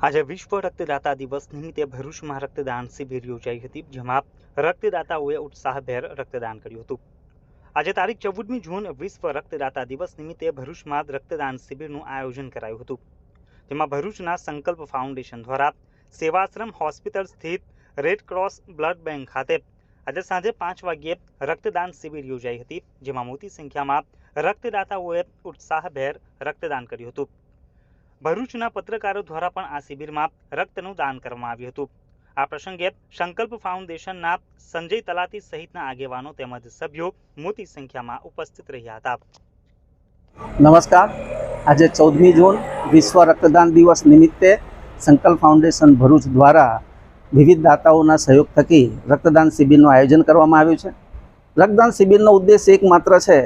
આજે વિશ્વ રક્તદાતા દિવસ નિમિત્તે ભરૂચમાં રક્તદાન શિબિર યોજાઈ હતી, જેમાં રક્તદાતાઓએ ઉત્સાહભેર રક્તદાન કર્યું હતું. આજે તારીખ ચૌદમી જૂન વિશ્વ રક્તદાતા દિવસ નિમિત્તે ભરૂચમાં રક્તદાન શિબિરનું આયોજન કરાયું હતું. તેમાં ભરૂચના સંકલ્પ ફાઉન્ડેશન દ્વારા સેવાશ્રમ હોસ્પિટલ સ્થિત રેડ ક્રોસ બ્લડ બેંક ખાતે આજે સાંજે પાંચ વાગ્યે રક્તદાન શિબિર યોજાઈ હતી, જેમાં મોટી સંખ્યામાં રક્તદાતાઓએ ઉત્સાહભેર રક્તદાન કર્યું હતું. ભરૂચના પત્રકારો દ્વારા પણ આ શિબિરમાં રક્તનું દાન કરવામાં આવ્યું હતું. આ પ્રસંગે સંકલ્પ ફાઉન્ડેશનના સંજય તલાતી સહિતના આગેવાનો તેમજ સભ્યો મોટી સંખ્યામાં ઉપસ્થિત રહ્યા હતા. નમસ્કાર. આજે ચૌદમી જૂન વિશ્વ રક્તદાન દિવસ નિમિત્તે સંકલ્પ ફાઉન્ડેશન ભરૂચ દ્વારા વિવિધ દાતાઓના સહયોગ થકી રક્તદાન શિબિરનું આયોજન કરવામાં આવ્યું છે. રક્તદાન શિબિરનો ઉદ્દેશ એકમાત્ર છે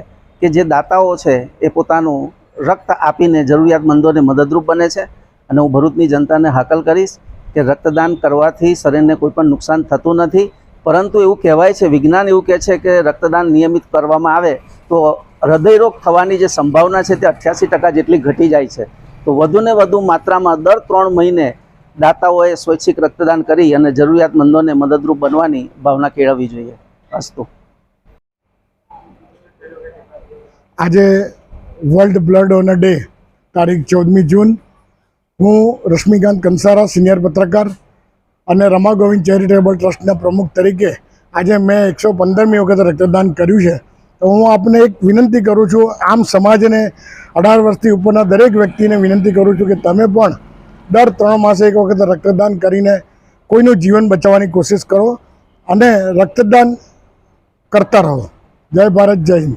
કે જે દાતાઓ છે એ પોતાનું રક્ત આપીને જરૂરિયાતમંદોને મદદરૂપ બને છે અને હું ભરૂચની જનતાને હાકલ કરીશ કે રક્તદાન કરવાથી શરીરને કોઈ પણ નુકસાન થતું નથી. પરંતુ એવું કહેવાય છે, વિજ્ઞાન એવું કહે છે કે રક્તદાન નિયમિત કરવામાં આવે તો હૃદયરોગ થવાની જે સંભાવના છે તે અઠ્યાસી ટકા જેટલી ઘટી જાય છે. તો વધુને વધુ માત્રામાં દર ત્રણ મહિને દાતાઓએ સ્વૈચ્છિક રક્તદાન કરી અને જરૂરિયાતમંદોને મદદરૂપ બનવાની ભાવના કેળવવી જોઈએ. અસ્તુ. આજે વર્લ્ડ બ્લડ ડોનર ડે તારીખ ચૌદમી જૂન. હું રશ્મિકાંત કંસારા, સિનિયર પત્રકાર અને રમા ગોવિંદ ચેરિટેબલ ટ્રસ્ટના પ્રમુખ તરીકે આજે મેં એકસો પંદરમી વખત રક્તદાન કર્યું છે. તો હું આપને એક વિનંતી કરું છું, આમ સમાજને અઢાર વર્ષથી ઉપરના દરેક વ્યક્તિને વિનંતી કરું છું કે તમે પણ દર ત્રણ માસે એક વખત રક્તદાન કરીને કોઈનું જીવન બચાવવાની કોશિશ કરો અને રક્તદાન કરતા રહો. જય ભારત, જય હિન્દ.